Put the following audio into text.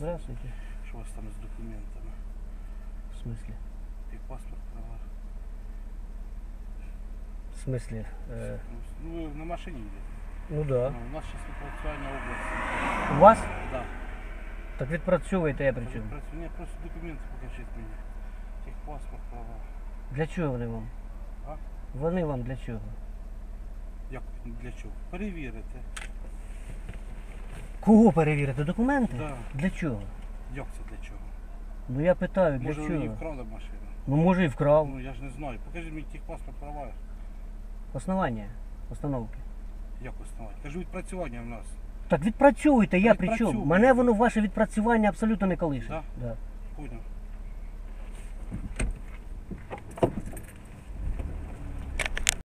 Здравствуйте. Що у вас там з документами? В смысле? І паспорт, права. В смысле? Э, Ну, ви на машині їдете. ну да. Ну, у нас зараз відпрацювання області. У вас? Да. Так відпрацьовуєте я при чому? Відпрацювання, просто документи покажіть мені. Техпаспорт, права. Для чого вони вам? А? Вони вам для чого? Як для чого? Перевірити. Кого перевірити? Документи? Да. Для чого? Як це для чого? Ну я питаю, для Може чого? вкрали машину? Ну може і вкрав. Ну я ж не знаю. Покажи мені техпаспорт, права. Основання установки. Як основання? Кажу, відпрацювання в нас. Так відпрацюйте, я при чому? Відпрацьовую. Мене воно ваше відпрацювання абсолютно не колише. Да? Да. Понял.